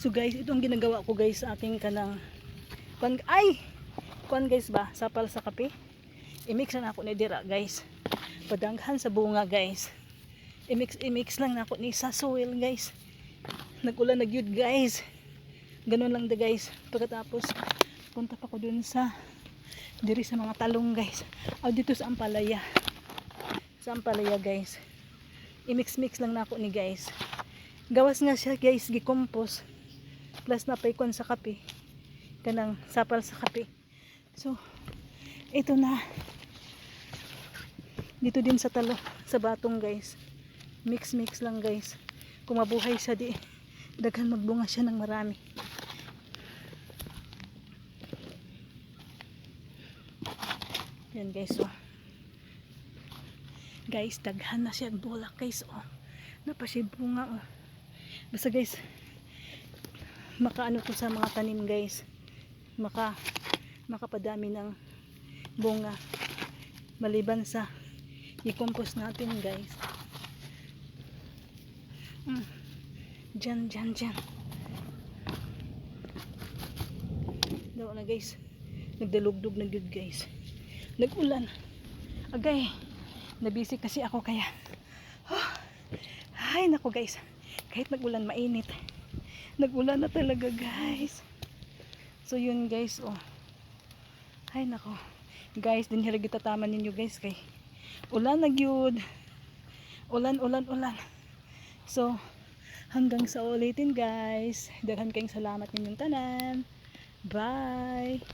So guys, ito ang ginagawa ko guys sa aking kanang kwan ay kwan guys ba sapal sa kape. I-mix na ako ni dira guys. Padanghan sa bunga guys. I-mix i-mix lang na ako ni sa soil guys. Nagulan na gyud guys. Ganun lang da guys. Pagkatapos punta pa ko dun sa diri sa mga talong guys. O dito sa Ampalaya. Sa Ampalaya guys. I-mix-mix lang na ako ni guys. Gawas nga siya guys, gikompos. Plus na paikon sa kape. Kanang sapal sa kape. So, ito na. Dito din sa talo, sa batong guys. Mix-mix lang guys. Kung mabuhay siya di, daghan magbunga siya ng marami. Yan guys, oh. Guys, daghan na siya bulak guys, oh. Napasibunga, oh. Basta guys, makaano to sa mga tanim guys. Maka, makapadami ng bunga. Maliban sa i-compose natin guys. Mm. Diyan, diyan, diyan. Daw na guys. Nagdalugdog na good guys. Nagulan. Agay. Nabisi kasi ako kaya. Oh. Ay nako guys. Kahit nagulan mainit. Nagulan na talaga guys. So yun guys oh. Ay nako. Guys, din hirag tataman ninyo guys kay ulan na gyud. Ulan, ulan, ulan. So, hanggang sa ulitin guys. Daghan kayong salamat ninyong tanan. Bye!